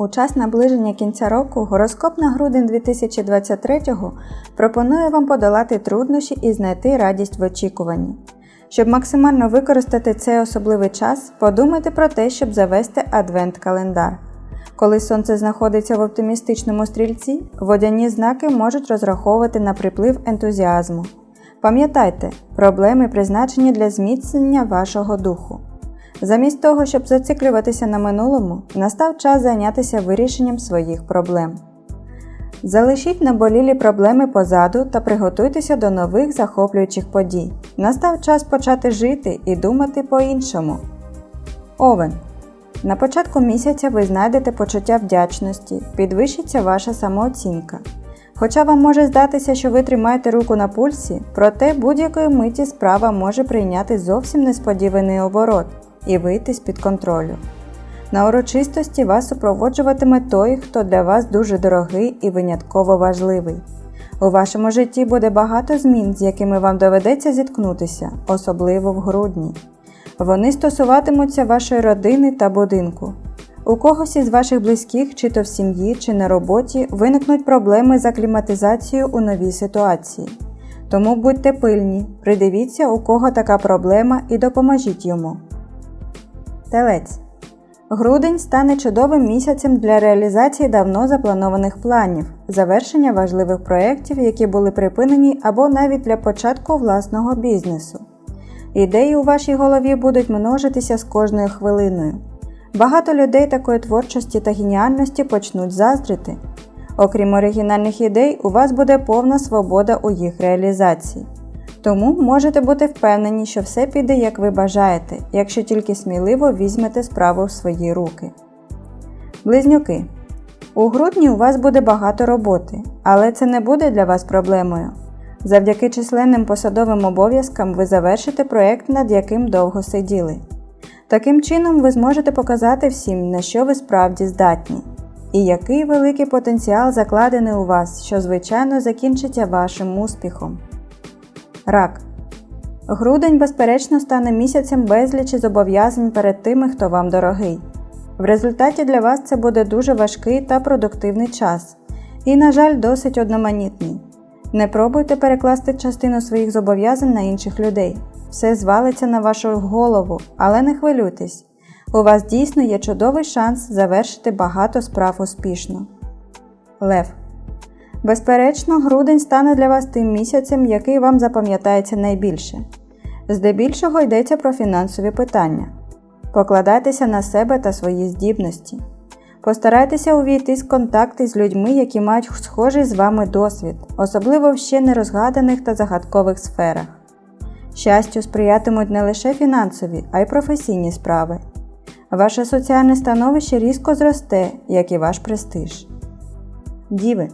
У час наближення кінця року гороскоп на грудень 2023 пропонує вам подолати труднощі і знайти радість в очікуванні. Щоб максимально використати цей особливий час, подумайте про те, щоб завести адвент-календар. Коли сонце знаходиться в оптимістичному стрільці, водяні знаки можуть розраховувати на приплив ентузіазму. Пам'ятайте, проблеми призначені для зміцнення вашого духу. Замість того, щоб зациклюватися на минулому, настав час зайнятися вирішенням своїх проблем. Залишіть наболілі проблеми позаду та приготуйтеся до нових захоплюючих подій. Настав час почати жити і думати по-іншому. Овен. На початку місяця ви знайдете почуття вдячності, підвищиться ваша самооцінка. Хоча вам може здатися, що ви тримаєте руку на пульсі, проте будь-якої миті справа може прийняти зовсім несподіваний оборот і вийти з-під контролю. На урочистості вас супроводжуватиме той, хто для вас дуже дорогий і винятково важливий. У вашому житті буде багато змін, з якими вам доведеться зіткнутися, особливо в грудні. Вони стосуватимуться вашої родини та будинку. У когось із ваших близьких, чи то в сім'ї, чи на роботі, виникнуть проблеми з акліматизацією у новій ситуації. Тому будьте пильні, придивіться, у кого така проблема, і допоможіть йому. Телець. Грудень стане чудовим місяцем для реалізації давно запланованих планів, завершення важливих проєктів, які були припинені, або навіть для початку власного бізнесу. Ідеї у вашій голові будуть множитися з кожною хвилиною. Багато людей такої творчості та геніальності почнуть заздрити. Окрім оригінальних ідей, у вас буде повна свобода у їх реалізації. Тому можете бути впевнені, що все піде, як ви бажаєте, якщо тільки сміливо візьмете справу в свої руки. Близнюки. У грудні у вас буде багато роботи, але це не буде для вас проблемою. Завдяки численним посадовим обов'язкам ви завершите проєкт, над яким довго сиділи. Таким чином, ви зможете показати всім, на що ви справді здатні, і який великий потенціал закладений у вас, що, звичайно, закінчиться вашим успіхом. Рак. Грудень, безперечно, стане місяцем безлічі зобов'язань перед тими, хто вам дорогий. В результаті для вас це буде дуже важкий та продуктивний час, і, на жаль, досить одноманітний. Не пробуйте перекласти частину своїх зобов'язань на інших людей. Все звалиться на вашу голову, але не хвилюйтесь. У вас дійсно є чудовий шанс завершити багато справ успішно. Лев. Безперечно, грудень стане для вас тим місяцем, який вам запам'ятається найбільше. Здебільшого йдеться про фінансові питання. Покладайтеся на себе та свої здібності. Постарайтеся увійти з контакти з людьми, які мають схожий з вами досвід, особливо в ще нерозгаданих та загадкових сферах. Щастю сприятимуть не лише фінансові, а й професійні справи. Ваше соціальне становище різко зросте, як і ваш престиж. Діви.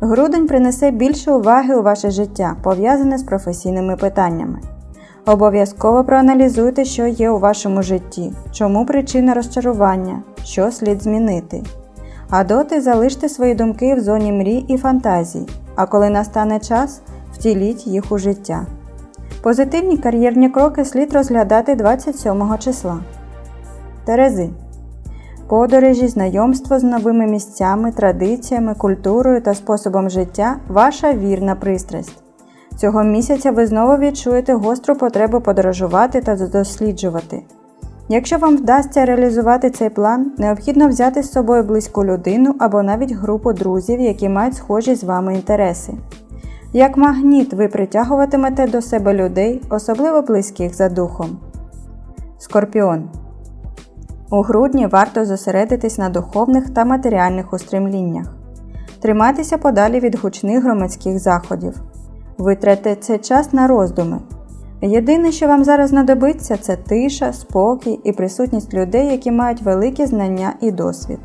Грудень принесе більше уваги у ваше життя, пов'язане з професійними питаннями. Обов'язково проаналізуйте, що є у вашому житті, чому причина розчарування, що слід змінити. А доти залиште свої думки в зоні мрій і фантазій, а коли настане час, втіліть їх у життя. Позитивні кар'єрні кроки слід розглядати 27 числа. Терези. Подорожі, знайомство з новими місцями, традиціями, культурою та способом життя ваша вірна пристрасть. Цього місяця ви знову відчуєте гостру потребу подорожувати та досліджувати. Якщо вам вдасться реалізувати цей план, необхідно взяти з собою близьку людину або навіть групу друзів, які мають схожі з вами інтереси. Як магніт, ви притягуватимете до себе людей, особливо близьких за духом. Скорпіон. У грудні варто зосередитись на духовних та матеріальних устремліннях. Тримайтеся подалі від гучних громадських заходів. Витратьте цей час на роздуми. Єдине, що вам зараз знадобиться, це тиша, спокій і присутність людей, які мають великі знання і досвід.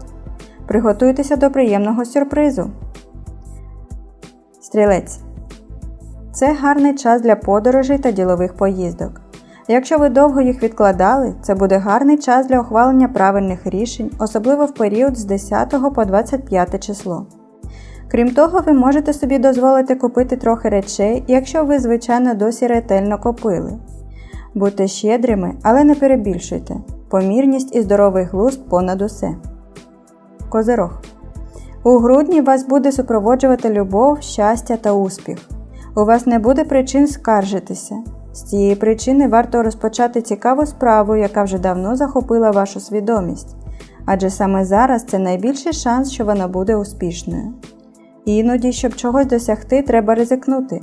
Приготуйтеся до приємного сюрпризу. Стрілець. Це гарний час для подорожей та ділових поїздок. Якщо ви довго їх відкладали, це буде гарний час для ухвалення правильних рішень, особливо в період з 10 по 25 число. Крім того, ви можете собі дозволити купити трохи речей, якщо ви, звичайно, досі ретельно копили. Будьте щедрими, але не перебільшуйте. Помірність і здоровий глузд понад усе. Козирог. У грудні вас буде супроводжувати любов, щастя та успіх. У вас не буде причин скаржитися. З цієї причини варто розпочати цікаву справу, яка вже давно захопила вашу свідомість, адже саме зараз це найбільший шанс, що вона буде успішною. Іноді, щоб чогось досягти, треба ризикнути.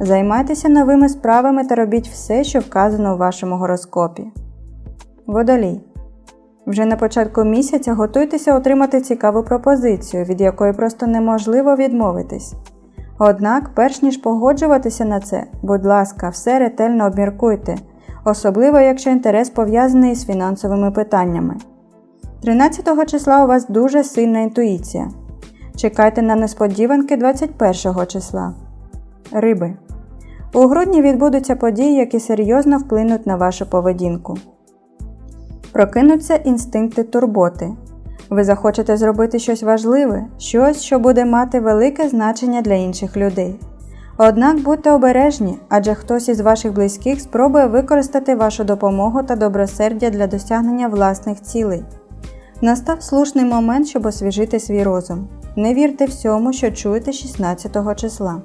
Займайтеся новими справами та робіть все, що вказано у вашому гороскопі. Водолій. Вже на початку місяця готуйтеся отримати цікаву пропозицію, від якої просто неможливо відмовитись. Однак, перш ніж погоджуватися на це, будь ласка, все ретельно обміркуйте, особливо якщо інтерес пов'язаний з фінансовими питаннями. 13 числа у вас дуже сильна інтуїція. Чекайте на несподіванки 21 числа. Риби. У грудні відбудуться події, які серйозно вплинуть на вашу поведінку. Прокинуться інстинкти турботи. Ви захочете зробити щось важливе, щось, що буде мати велике значення для інших людей. Однак будьте обережні, адже хтось із ваших близьких спробує використати вашу допомогу та добросердя для досягнення власних цілей. Настав слушний момент, щоб освіжити свій розум. Не вірте всьому, що чуєте 16 числа.